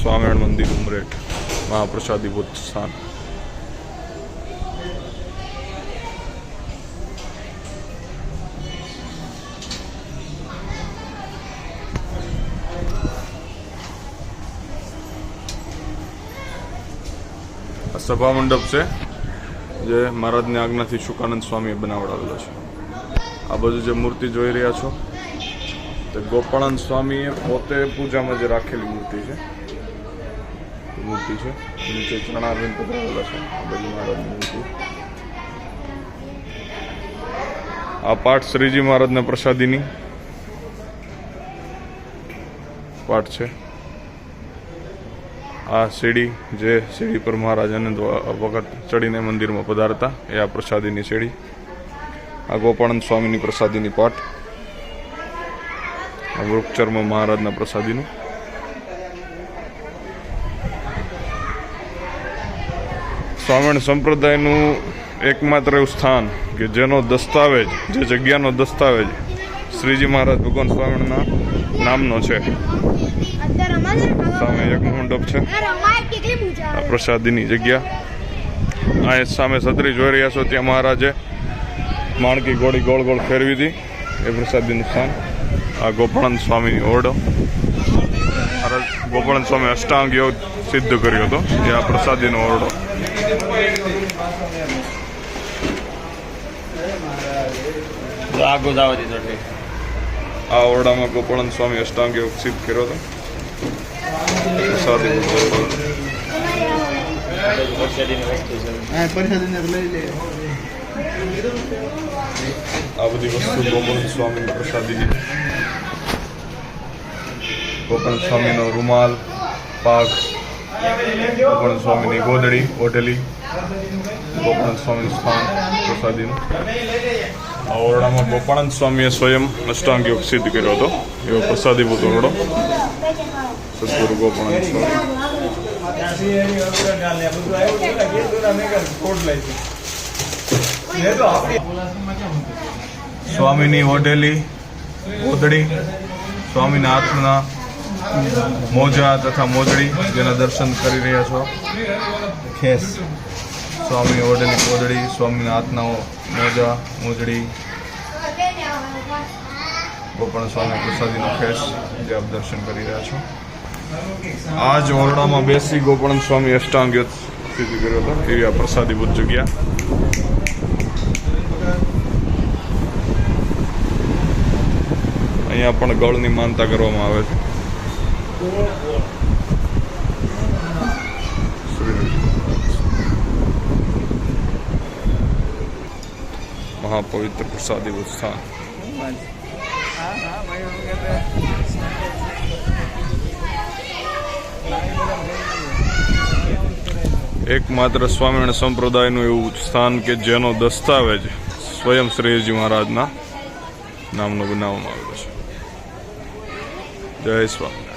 સ્વામિનારાયણ મંદિર ઉમરેઠ મહાપ્રસાદી ભૂત સ્થાન. સભા મંડપ છે, જે મહારાજની આજ્ઞાથી શુકાનંદ સ્વામીએ બનાવડાવેલો છે. આ બાજુ જે મૂર્તિ જોઈ રહ્યા છો, તે ગોપાળાનંદ સ્વામીએ પોતે પૂજામાં જે રાખેલી મૂર્તિ છે મૂર્તિ છે. નીચે ચરણારવિંદ પધરાવેલા છે. આ બાજુ મહારાજની મૂર્તિ. આ પાઠ શ્રીજી મહારાજના પ્રસાદીની પાઠ છે. આ સીડી જે સીડી પર મહારાજ અનંત વખત ચડીને મંદિરમાં પધારતા, એ આ પ્રસાદીની સીડી. આ ગોપાળંદ સ્વામીની પ્રસાદીની પાઠ. આ વૃક્ષચર્મ મહારાજના પ્રસાદીનું. સ્વામિનારાયણ સંપ્રદાયનું એકમાત્ર એવું સ્થાન કે જેનો દસ્તાવેજ, જે જગ્યાનો દસ્તાવેજ શ્રીજી મહારાજ ભગવાન સ્વામિનારાયણના નામનો છે. સામે એક મંડપ છે. આ પ્રસાદીની જગ્યા. આ સામે છત્રી જોઈ રહ્યા છો ત્યાં મહારાજે માણકી ગોળી ગોળ ગોળ ફેરવી હતી. એ પ્રસાદીનું સ્થાન. આ ગોપાળાનંદ સ્વામીની ઓરડો. ગોપાળાનંદ સ્વામી અષ્ટાંગ યોગ સિદ્ધ કર્યો હતો જે આ પ્રસાદીનો ઓરડો. આ ગોદાવરી તટે આ ઓરડામાં ગોપાલ સ્વામી અષ્ટાંગ યોગ સિદ્ધ કર્યો હતો. લે. આ બધી વસ્તુ ગોપાલ સ્વામી પ્રસાદીની ગોપાલ સ્વામીનો રૂમાલ પાક ગોકર્ણ સ્વામીની ગોદડી, ઓઢેલી ગોપાલ સ્વામીનું સ્થાન પ્રસાદીનું. આ ઓરડામાં ગોપાણંદ સ્વામીએ સ્વયં અષ્ટાંગ યોગ સિદ્ધ કર્યો હતો. એવો પ્રસાદીભૂત ઓરડો. સદગુરુ ગોપાણંદ સ્વામી. સ્વામીની ઓઢેલી, ગોદડી, સ્વામીના હાથના મોજા તથા મોજડી જેના દર્શન કરી રહ્યા છો. ખેસ, સ્વામી ઓઢેલી મોજડી સ્વામીના હાથના મોજા, મોજડી. ગોપણ સ્વામી પ્રસાદીનો ખેસ, જે આપ દર્શન કરી રહ્યા છો. આ જ ઓરડામાં બેસી ગોપણ સ્વામી અષ્ટાંગ યોગ કર્યો હતો. એવી આ પ્રસાદીભૂત જગ્યા. અહીંયા પણ ગળની માનતા કરવામાં આવે છે. મહાપવિત્ર પ્રસાદી સ્થાન એકમાત્ર સ્વામિનારાયણ સંપ્રદાયનું એવું સ્થાન કે જેનો દસ્તાવેજ સ્વયં શ્રીજી મહારાજના નામનો બનાવવામાં આવ્યો છે. જય સ્વામી.